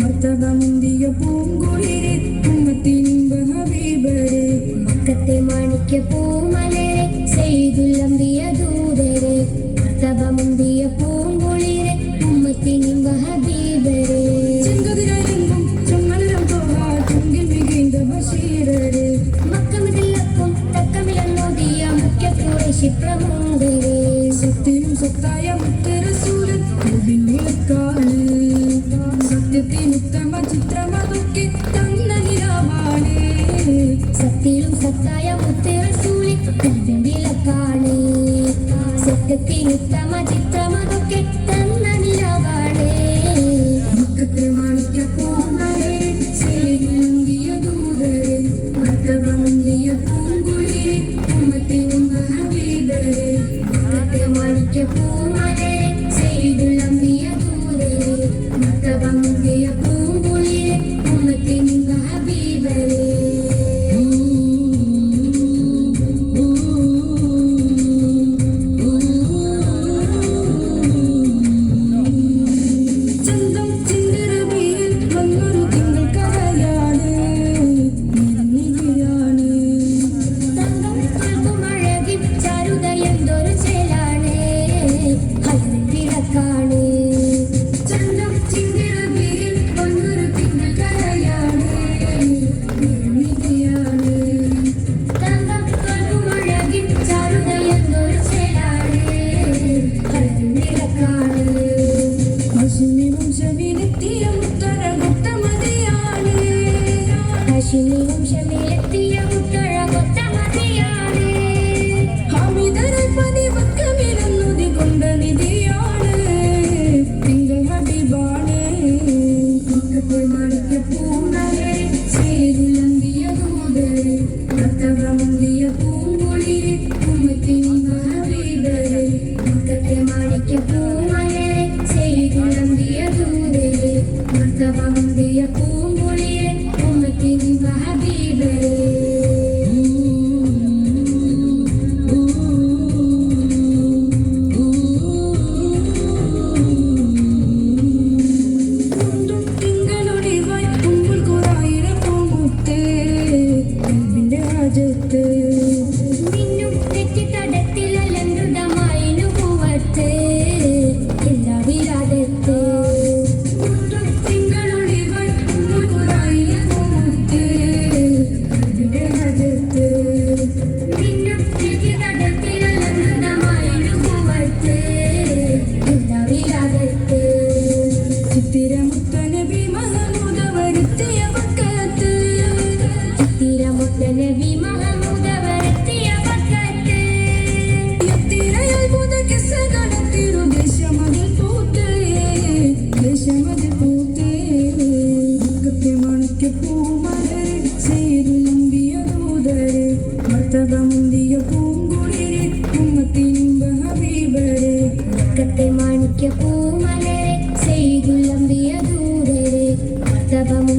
മർത്തവമുന്തിയ പൂങ്കുളിരെ ഉമ്മത്തിനുമ്പ ഹബീബരെ മക്കത്തെ മാണിക്യ പൂമലരെ സെയ്തുലമ്പിയ ദൂതരെ. മർത്തവമുന്തിയ പൂങ്കുളിരെ ഉമ്മത്തിനുമ്പ ഹബീബരെ ചെങ്കതിരെങ്കും ചുമലരം തോഹ ചുങ്കിൽ മികൈന്ത ബഷീരരെ. മക്കമിതിലക്കും തക്കമിലെന്നോതിയ മുഖ്യ സത്യത്തിനും സ്വത്തായ ഉത്തരസൂരൻ കാണ് സത്യത്തിനുത്തമ ചിത്രമതൊക്കെ തന്ന നിലവാണ് സത്യത്തിലും സത്തായ ഉത്തരസൂരൻ കാണ് സത്യത്തിനുത്തമ ചിത്രമതൊക്കെ തന്ന നിലവാണ് ദുഃഖത്തിൽ മാണിക്കൂ ശരി നൽകിയ ദൂതരെ பூமலை செய்தி நம்பிய தூதே மத்தவம் பூ പ്രതമുന്തിയ പൂങ്കുളിരെ ഉമ്മത്തിനുമ്പ ഹബീബരെ കത്തെ മാണിക്യ പൂമലരെ ചെയ്തുലമ്പിയ ദൂരരെ പ്രതപമു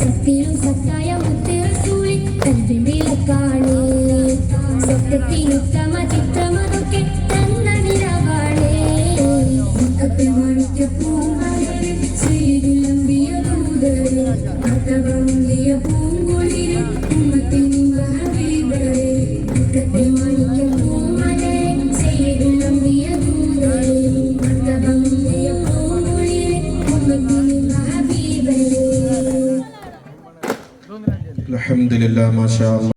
a feeling that അലഹമുല്ല മാഷാ